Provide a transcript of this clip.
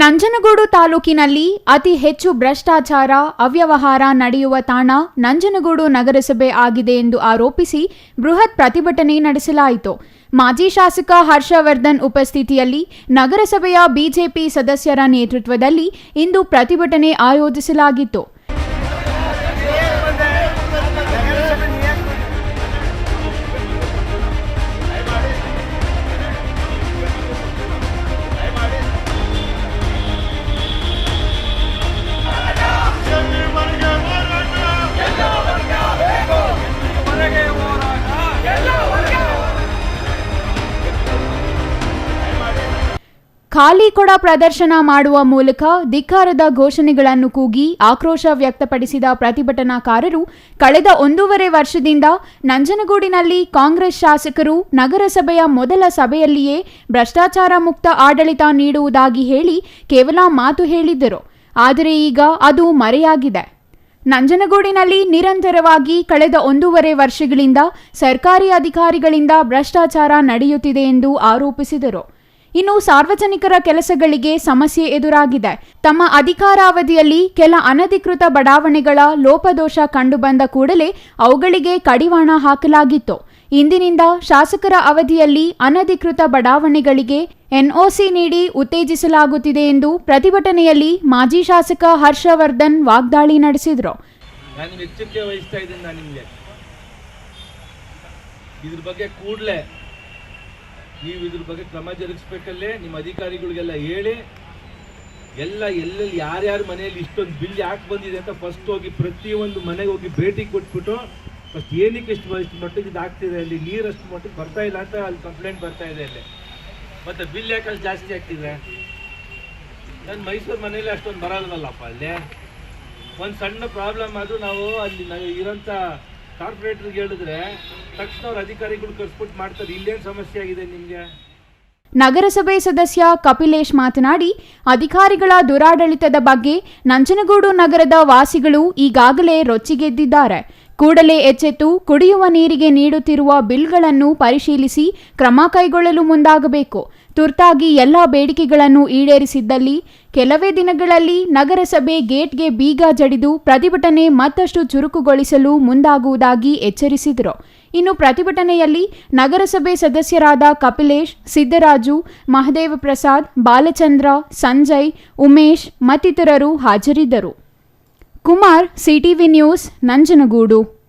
ನಂಜನಗೂಡು ತಾಲೂಕಿನಲ್ಲಿ ಅತಿ ಹೆಚ್ಚು ಭ್ರಷ್ಟಾಚಾರ, ಅವ್ಯವಹಾರ ನಡೆಯುವ ತಾಣ ನಂಜನಗೂಡು ನಗರಸಭೆ ಆಗಿದೆ ಎಂದು ಆರೋಪಿಸಿ ಬೃಹತ್ ಪ್ರತಿಭಟನೆ ನಡೆಸಲಾಯಿತು. ಮಾಜಿ ಶಾಸಕ ಹರ್ಷವರ್ಧನ್ ಉಪಸ್ಥಿತಿಯಲ್ಲಿ ನಗರಸಭೆಯ ಬಿಜೆಪಿ ಸದಸ್ಯರ ನೇತೃತ್ವದಲ್ಲಿ ಇಂದು ಪ್ರತಿಭಟನೆ ಆಯೋಜಿಸಲಾಗಿತ್ತು. ಖಾಲಿ ಕೊಡ ಪ್ರದರ್ಶನ ಮಾಡುವ ಮೂಲಕ ಧಿಕ್ಕಾರದ ಘೋಷಣೆಗಳನ್ನು ಕೂಗಿ ಆಕ್ರೋಶ ವ್ಯಕ್ತಪಡಿಸಿದ ಪ್ರತಿಭಟನಾಕಾರರು ಕಳೆದ ಒಂದೂವರೆ ವರ್ಷದಿಂದ ನಂಜನಗೂಡಿನಲ್ಲಿ ಕಾಂಗ್ರೆಸ್ ಶಾಸಕರು ನಗರಸಭೆಯ ಮೊದಲ ಸಭೆಯಲ್ಲಿಯೇ ಭ್ರಷ್ಟಾಚಾರ ಮುಕ್ತ ಆಡಳಿತ ನೀಡುವುದಾಗಿ ಹೇಳಿ ಕೇವಲ ಮಾತು ಹೇಳಿದ್ದರು. ಆದರೆ ಈಗ ಅದು ಮರೆಯಾಗಿದೆ. ನಂಜನಗೂಡಿನಲ್ಲಿ ನಿರಂತರವಾಗಿ ಕಳೆದ ಒಂದೂವರೆ ವರ್ಷಗಳಿಂದ ಸರ್ಕಾರಿ ಅಧಿಕಾರಿಗಳಿಂದ ಭ್ರಷ್ಟಾಚಾರ ನಡೆಯುತ್ತಿದೆ ಎಂದು ಆರೋಪಿಸಿದರು. ಇನ್ನು ಸಾರ್ವಜನಿಕರ ಕೆಲಸಗಳಿಗೆ ಸಮಸ್ಯೆ ಎದುರಾಗಿದೆ. ತಮ್ಮ ಅಧಿಕಾರಾವಧಿಯಲ್ಲಿ ಕೆಲ ಅನಧಿಕೃತ ಬಡಾವಣೆಗಳ ಲೋಪದೋಷ ಕಂಡುಬಂದ ಕೂಡಲೇ ಅವುಗಳಿಗೆ ಕಡಿವಾಣ ಹಾಕಲಾಗಿತ್ತು. ಇಂದಿನಿಂದ ಶಾಸಕರ ಅವಧಿಯಲ್ಲಿ ಅನಧಿಕೃತ ಬಡಾವಣೆಗಳಿಗೆ ಎನ್ಒಸಿ ನೀಡಿ ಉತ್ತೇಜಿಸಲಾಗುತ್ತಿದೆ ಎಂದು ಪ್ರತಿಭಟನೆಯಲ್ಲಿ ಮಾಜಿ ಶಾಸಕ ಹರ್ಷವರ್ಧನ್ ವಾಗ್ದಾಳಿ ನಡೆಸಿದರು. ಇದ್ರ ಬಗ್ಗೆ ಕೂಡಲೇ ನೀವು ಇದ್ರ ಬಗ್ಗೆ ಕ್ರಮ ಜರುಗಿಸ್ಬೇಕಲ್ಲೇ, ನಿಮ್ಮ ಅಧಿಕಾರಿಗಳಿಗೆಲ್ಲ ಹೇಳಿ. ಎಲ್ಲ ಎಲ್ಲೆಲ್ಲಿ ಯಾರ್ಯಾರ ಮನೆಯಲ್ಲಿ ಇಷ್ಟೊಂದು ಬಿಲ್ ಯಾಕೆ ಬಂದಿದೆ ಅಂತ ಫಸ್ಟ್ ಹೋಗಿ ಪ್ರತಿಯೊಂದು ಮನೆಗೆ ಹೋಗಿ ಭೇಟಿ ಕೊಟ್ಬಿಟ್ಟು ಫಸ್ಟ್ ಏನಕ್ಕೆ ಇಷ್ಟು ಇಷ್ಟು ಮಟ್ಟಿಗೆ ಇದಾಗ್ತಿದೆ ಅಲ್ಲಿ, ನೀರು ಅಷ್ಟು ಮಟ್ಟಿಗೆ ಬರ್ತಾ ಇಲ್ಲ ಅಂತ ಅಲ್ಲಿ ಕಂಪ್ಲೇಂಟ್ ಬರ್ತಾ ಇದೆ ಅಲ್ಲಿ. ಮತ್ತೆ ಬಿಲ್ ಯಾಕೆ ಅಲ್ಲಿ ಜಾಸ್ತಿ ಆಗ್ತಿದೆ? ನಾನು ಮೈಸೂರು ಮನೇಲಿ ಅಷ್ಟೊಂದು ಬರಲ್ವಲ್ಲಪ್ಪ ಅಲ್ಲಿ. ಒಂದು ಸಣ್ಣ ಪ್ರಾಬ್ಲಮ್ ಆದರೂ ನಾವು ಅಲ್ಲಿ ಇರೋಂಥ ಕಾರ್ಪೊರೇಟ್ರಿಗೆ ಹೇಳಿದ್ರೆ ತಕ್ಷಣ ಅವ್ರ ಅಧಿಕಾರಿಗಳು ಕರ್ಸ್ಬಿಟ್ಟು ಮಾಡ್ತಾರೆ. ಇಲ್ಲೇನು ಸಮಸ್ಯೆ ಆಗಿದೆ ನಿಮಗೆ? ನಗರಸಭೆ ಸದಸ್ಯ ಕಪಿಲೇಶ್ ಮಾತನಾಡಿ, ಅಧಿಕಾರಿಗಳ ದುರಾಡಳಿತದ ಬಗ್ಗೆ ನಂಜನಗೂಡು ನಗರದ ವಾಸಿಗಳು ಈಗಾಗಲೇ ರೊಚ್ಚಿಗೆದ್ದಿದ್ದಾರೆ. ಕೂಡಲೇ ಎಚ್ಚೆತ್ತು ಕುಡಿಯುವ ನೀರಿಗೆ ನೀಡುತ್ತಿರುವ ಬಿಲ್ಗಳನ್ನು ಪರಿಶೀಲಿಸಿ ಕ್ರಮ ಕೈಗೊಳ್ಳಲು ಮುಂದಾಗಬೇಕು. ತುರ್ತಾಗಿ ಎಲ್ಲ ಬೇಡಿಕೆಗಳನ್ನು ಈಡೇರಿಸಿದ್ದಲ್ಲಿ ಕೆಲವೇ ದಿನಗಳಲ್ಲಿ ನಗರಸಭೆ ಗೇಟ್ಗೆ ಬೀಗ ಜಡಿದು ಪ್ರತಿಭಟನೆ ಮತ್ತಷ್ಟು ಚುರುಕುಗೊಳಿಸಲು ಮುಂದಾಗುವುದಾಗಿ ಎಚ್ಚರಿಸಿದರು. ಇನ್ನು ಪ್ರತಿಭಟನೆಯಲ್ಲಿ ನಗರಸಭೆ ಸದಸ್ಯರಾದ ಕಪಿಲೇಶ್, ಸಿದ್ದರಾಜು, ಮಹದೇವ ಪ್ರಸಾದ್, ಬಾಲಚಂದ್ರ, ಸಂಜಯ್, ಉಮೇಶ್ ಮತ್ತಿತರರು ಹಾಜರಿದ್ದರು. Kumar, CTV news, Nanjangud.